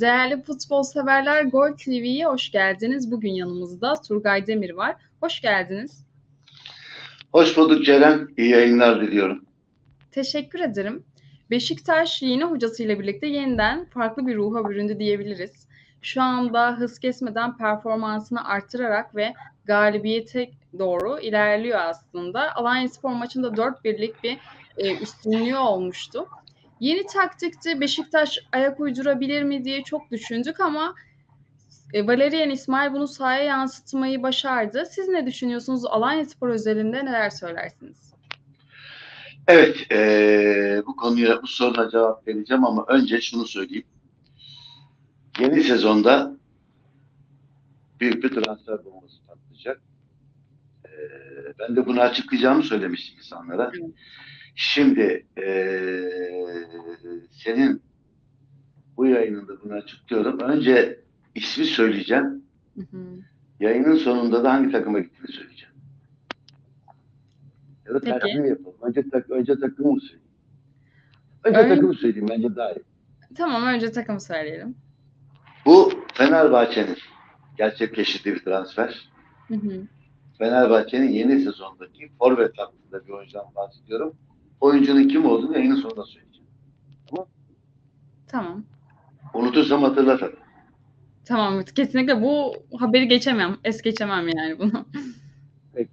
Değerli futbol severler Gol TV'ye hoş geldiniz. Bugün yanımızda Turgay Demir var. Hoş geldiniz. Hoş bulduk Ceren. İyi yayınlar diliyorum. Teşekkür ederim. Beşiktaş yeni hocasıyla birlikte yeniden farklı bir ruha büründü diyebiliriz. Şu anda hız kesmeden performansını arttırarak ve galibiyete doğru ilerliyor aslında. Alanyaspor maçında 4 birlik bir e, üstünlüğü olmuştu. Yeni taktikti. Beşiktaş ayak uydurabilir mi diye çok düşündük ama e, Valerian İsmail bunu sahaya yansıtmayı başardı. Siz ne düşünüyorsunuz? Alanyaspor özelinde neler söylersiniz? Evet, eee, bu konuya, bu soruna cevap vereceğim ama önce şunu söyleyeyim. Yeni sezonda büyük bir transfer bombası patlayacak. Eee, ben de bunu açıklayacağımı söylemiştim insanlara. Evet. Şimdi eee, senin bu yayınında bunu açıklıyorum. Önce ismi söyleyeceğim. Hı hı. Yayının sonunda da hangi takıma gittiğini söyleyeceğim. Ya da tercih yapalım. Önce, tak, önce takımı mı söyleyeyim? Önce Ön- takımı söyleyeyim bence daha iyi. Tamam önce takımı söyleyelim. Bu Fenerbahçe'nin gerçekleştirdiği bir transfer. Hı hı. Fenerbahçe'nin yeni sezondaki forvet hattında bir oyuncudan bahsediyorum. Oyuncunun kim olduğunu yayının sonunda söyleyeceğim. Tamam. Unutursam hatırlatırım. Tamam kesinlikle bu haberi geçemem. Es geçemem yani bunu. Peki.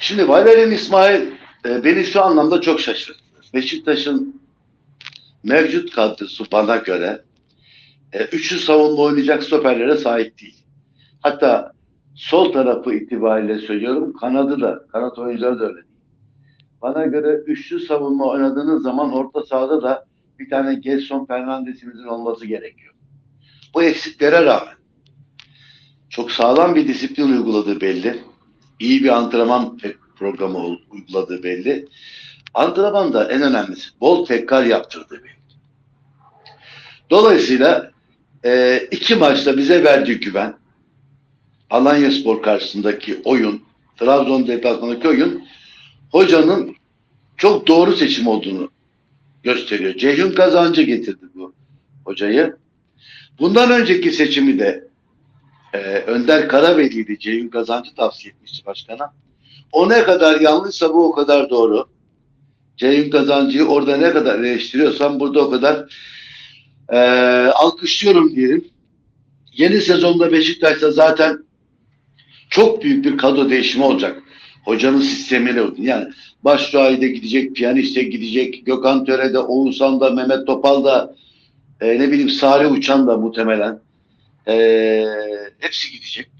Şimdi Valerian İsmail e, beni şu anlamda çok şaşırttı. Beşiktaş'ın mevcut kadrosu bana göre e, üçlü savunma oynayacak stoperlere sahip değil. Hatta sol tarafı itibariyle söylüyorum kanadı da, kanat oyuncuları da öyle. Bana göre üçlü savunma oynadığınız zaman orta sahada da bir tane Gelson Fernandes'imizin olması gerekiyor. Bu eksiklere rağmen çok sağlam bir disiplin uyguladığı belli iyi bir antrenman programı uyguladığı belli. Antrenmanda en önemlisi bol tekrar yaptırdığı belli. Dolayısıyla e, iki maçta bize verdiği güven Alanya Spor karşısındaki oyun, Trabzon deplasmanındaki oyun hocanın çok doğru seçim olduğunu gösteriyor. Ceyhun Kazancı getirdi bu hocayı. Bundan önceki seçimi de e, Önder Karabeyli'ydi Ceyhun Kazancı tavsiye etmişti başkana. O ne kadar yanlışsa bu o kadar doğru. Ceyhun Kazancı'yı orada ne kadar eleştiriyorsam burada o kadar e, alkışlıyorum diyelim. Yeni sezonda Beşiktaş'ta zaten çok büyük bir kadro değişimi olacak. Hocanın sistemiyle uygun. Yani Başşuay'da gidecek, Piyanist'e gidecek, Gökhan Töre'de, Oğuzhan da, Mehmet Topal da, e, ne bileyim Salih Uçan da muhtemelen. Ee, hepsi gidecek.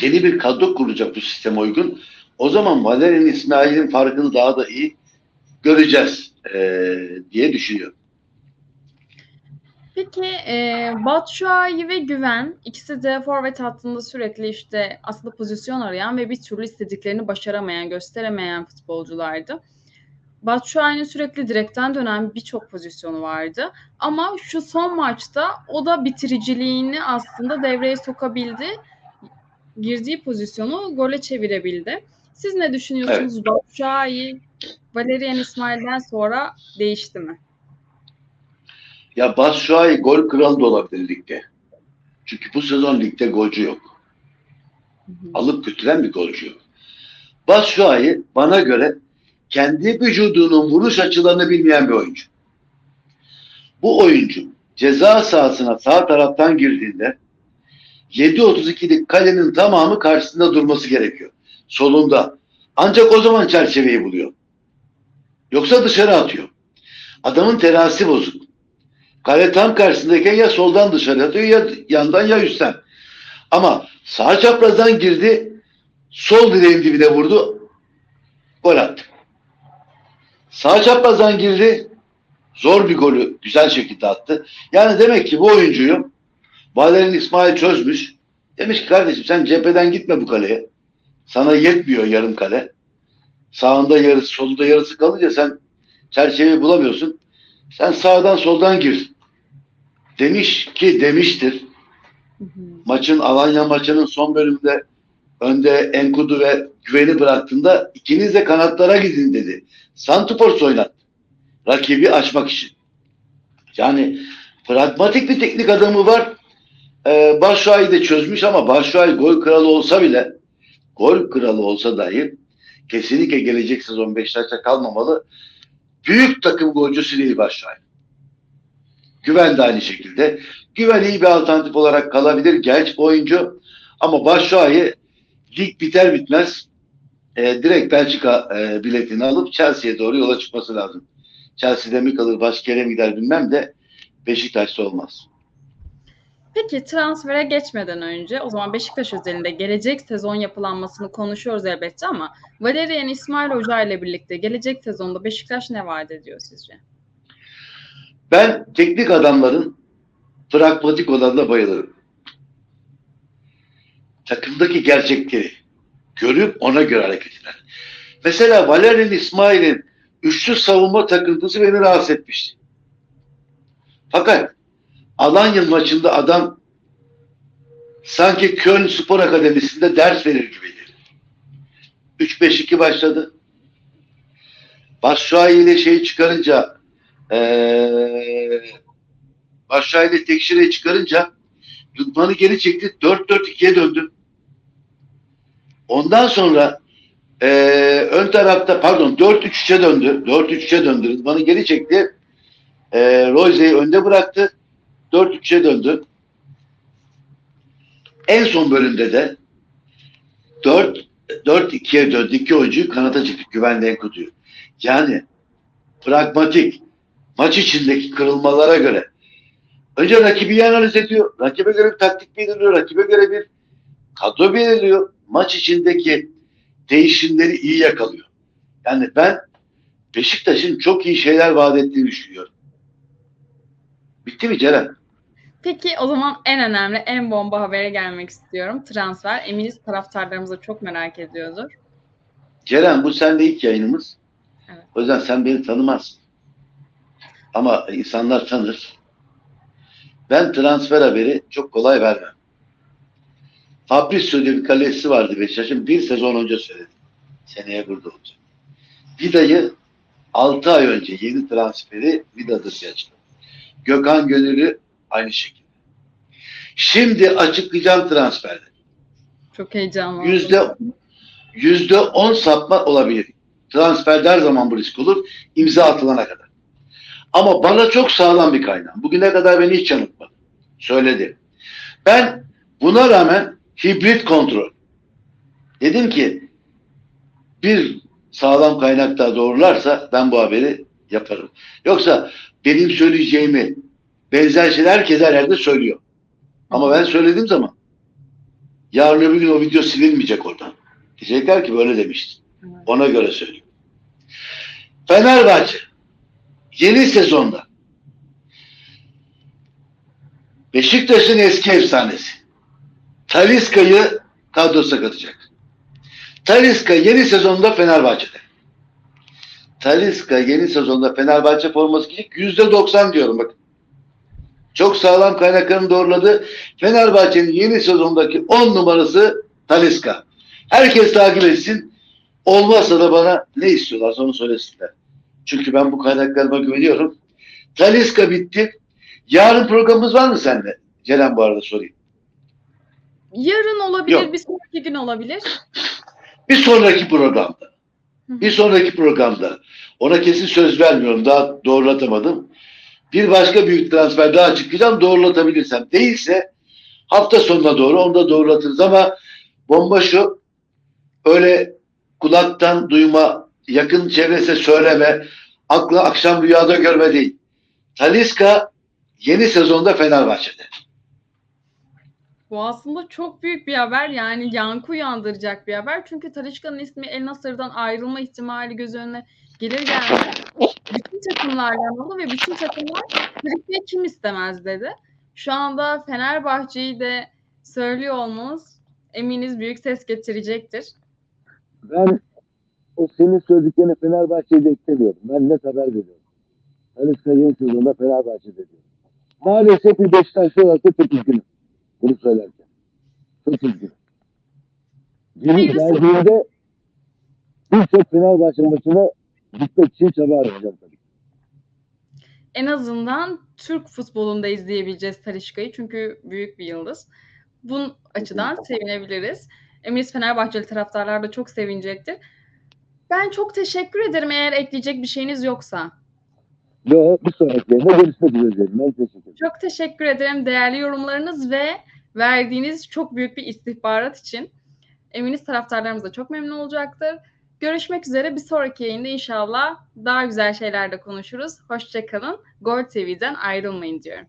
Yeni bir kadro kurulacak bu sisteme uygun. O zaman Valerian İsmail'in farkını daha da iyi göreceğiz ee, diye düşünüyorum. Peki e, Batshuayi ve Güven ikisi de forvet hattında sürekli işte aslında pozisyon arayan ve bir türlü istediklerini başaramayan, gösteremeyen futbolculardı. Batshuayi'nin sürekli direkten dönen birçok pozisyonu vardı. Ama şu son maçta o da bitiriciliğini aslında devreye sokabildi. Girdiği pozisyonu gole çevirebildi. Siz ne düşünüyorsunuz? Batshuayi Valerian İsmail'den sonra değişti mi? Ya Batshuayi gol kralı da olabilir ligde. Çünkü bu sezon ligde golcü yok. Hı hı. Alıp götüren bir golcü yok. Batshuayi bana göre kendi vücudunun vuruş açılarını bilmeyen bir oyuncu. Bu oyuncu ceza sahasına sağ taraftan girdiğinde 7.32'lik kalenin tamamı karşısında durması gerekiyor. Solunda. Ancak o zaman çerçeveyi buluyor. Yoksa dışarı atıyor. Adamın terazisi bozuk. Kale tam karşısındayken ya soldan dışarı atıyor ya yandan ya üstten. Ama sağ çaprazdan girdi. Sol direğin dibine vurdu. Gol attı. Sağ çaprazdan girdi. Zor bir golü güzel şekilde attı. Yani demek ki bu oyuncuyu Valerian İsmail çözmüş. Demiş ki kardeşim sen cepheden gitme bu kaleye. Sana yetmiyor yarım kale. Sağında yarısı, solunda yarısı kalınca sen çerçeveyi bulamıyorsun. Sen sağdan soldan gir. Demiş ki demiştir. Maçın Alanya maçının son bölümünde önde Enkudu ve Güven'i bıraktığında ikiniz de kanatlara gidin dedi. Santupors oynattı. Rakibi açmak için. Yani Pragmatik bir teknik adamı var. Ee, Başşuay'ı da çözmüş ama Başşuay gol kralı olsa bile gol kralı olsa dahi kesinlikle gelecek sezon Beşiktaş'ta kalmamalı. Büyük takım golcüsü değil Başşuay. Güven de aynı şekilde. Güven iyi bir alternatif olarak kalabilir. Genç oyuncu. Ama Başşuay'ı lig biter bitmez e, direkt Belçika e, biletini alıp Chelsea'ye doğru yola çıkması lazım. Chelsea'de mi kalır başka yere mi gider bilmem de Beşiktaş'ta olmaz. Peki transfere geçmeden önce o zaman Beşiktaş özelinde gelecek sezon yapılanmasını konuşuyoruz elbette ama Valerian İsmail Hoca ile birlikte gelecek sezonda Beşiktaş ne vaat ediyor sizce? Ben teknik adamların pragmatik olanına bayılırım. Takımdaki gerçekleri görüp ona göre hareket eder. Mesela Valerian İsmail'in üçlü savunma takıntısı beni rahatsız etmişti. Fakat Alanya maçında adam sanki Köln Spor Akademisi'nde ders verir gibiydi. 3-5-2 başladı. Başşuay ile şeyi çıkarınca ee, Başşuay ile Tekşire'yi çıkarınca Rıdvan'ı geri çekti. 4-4-2'ye döndü. Ondan sonra ee, ön tarafta pardon 4-3-3'e döndü. 4-3-3'e döndü. Rıdvan'ı geri çekti. Ee, Royze'yi önde bıraktı. 4-3'e döndü. En son bölümde de 4 4-2'ye döndü. İki oyuncuyu kanata çekti. Güvenli Enkudu'yu. Yani pragmatik maç içindeki kırılmalara göre önce rakibi analiz ediyor. Rakibe göre bir taktik belirliyor. Rakibe göre bir kadro belirliyor. Maç içindeki değişimleri iyi yakalıyor. Yani ben Beşiktaş'ın çok iyi şeyler vaat ettiğini düşünüyorum. Bitti mi Ceren? Peki o zaman en önemli, en bomba habere gelmek istiyorum. Transfer. Eminiz taraftarlarımız da çok merak ediyordur. Ceren bu sende ilk yayınımız. Evet. O yüzden sen beni tanımazsın. Ama insanlar tanır. Ben transfer haberi çok kolay vermem. Fabrizio bir kalesi vardı Beşiktaş'ın. Bir sezon önce söyledi. Seneye burada olacak. Vida'yı 6 ay önce yeni transferi Vida'dır diye açıkladı. Gökhan Gönüllü aynı şekilde. Şimdi açıklayacağım transferde. Çok heyecanlı. Yüzde yüzde on sapma olabilir. Transferde her zaman bu risk olur. imza atılana kadar. Ama bana çok sağlam bir kaynağı. Bugüne kadar beni hiç yanıltmadı. Söyledi. Ben buna rağmen hibrit kontrol. Dedim ki bir sağlam kaynak daha doğrularsa ben bu haberi yaparım. Yoksa benim söyleyeceğimi benzer şeyler herkes her yerde söylüyor. Ama ben söylediğim zaman yarın öbür gün o video silinmeyecek oradan. Diyecekler ki böyle demiştin. Ona göre söyleyeyim. Fenerbahçe yeni sezonda Beşiktaş'ın eski efsanesi Taliska'yı kadrosa katacak. Taliska yeni sezonda Fenerbahçe'de. Taliska yeni sezonda Fenerbahçe forması giyecek. Yüzde doksan diyorum bakın. Çok sağlam kaynaklarını doğruladı. Fenerbahçe'nin yeni sezondaki 10 numarası Taliska. Herkes takip etsin. Olmazsa da bana ne istiyorlarsa onu söylesinler. Çünkü ben bu kaynaklarıma güveniyorum. Taliska bitti. Yarın programımız var mı sende? Ceren bu arada sorayım. Yarın olabilir, Yok. bir sonraki gün olabilir. Bir sonraki programda. Bir sonraki programda. Ona kesin söz vermiyorum. Daha doğrulatamadım. Bir başka büyük transfer daha açıklayacağım. Doğrulatabilirsem. Değilse hafta sonuna doğru onu da doğrulatırız ama bomba şu öyle kulaktan duyma, yakın çevrese söyleme, aklı akşam rüyada görme değil. Taliska yeni sezonda Fenerbahçe'de. Bu aslında çok büyük bir haber. Yani yankı uyandıracak bir haber. Çünkü Talişka'nın ismi El Nasır'dan ayrılma ihtimali göz önüne gelir gelmez. Bütün takımlardan oldu ve bütün takımlar Talişka'yı kim istemez dedi. Şu anda Fenerbahçe'yi de söylüyor olmanız eminiz büyük ses getirecektir. Ben o senin söylediklerini Fenerbahçe'de istemiyorum. Ben net haber veriyorum. Talisca yeni sezonda Fenerbahçe'de diyorum. Maalesef bir Beşiktaşlı olarak da çok üzgünüm. Bunu söylerken. Çok üzgünüm. Hayırlısı. geldiğinde birçok Fenerbahçe maçına gitmek için çaba harcayacağım tabii. en azından Türk futbolunda izleyebileceğiz Talişka'yı. Çünkü büyük bir yıldız. Bu açıdan sevinebiliriz. Eminim Fenerbahçeli taraftarlar da çok sevinecektir. Ben çok teşekkür ederim eğer ekleyecek bir şeyiniz yoksa. Ve bir sonraki yayında görüşmek üzere. Ben teşekkür ederim. Çok teşekkür ederim değerli yorumlarınız ve verdiğiniz çok büyük bir istihbarat için. Eminiz taraftarlarımız da çok memnun olacaktır. Görüşmek üzere bir sonraki yayında inşallah daha güzel şeyler de konuşuruz. Hoşçakalın. Gol TV'den ayrılmayın diyorum.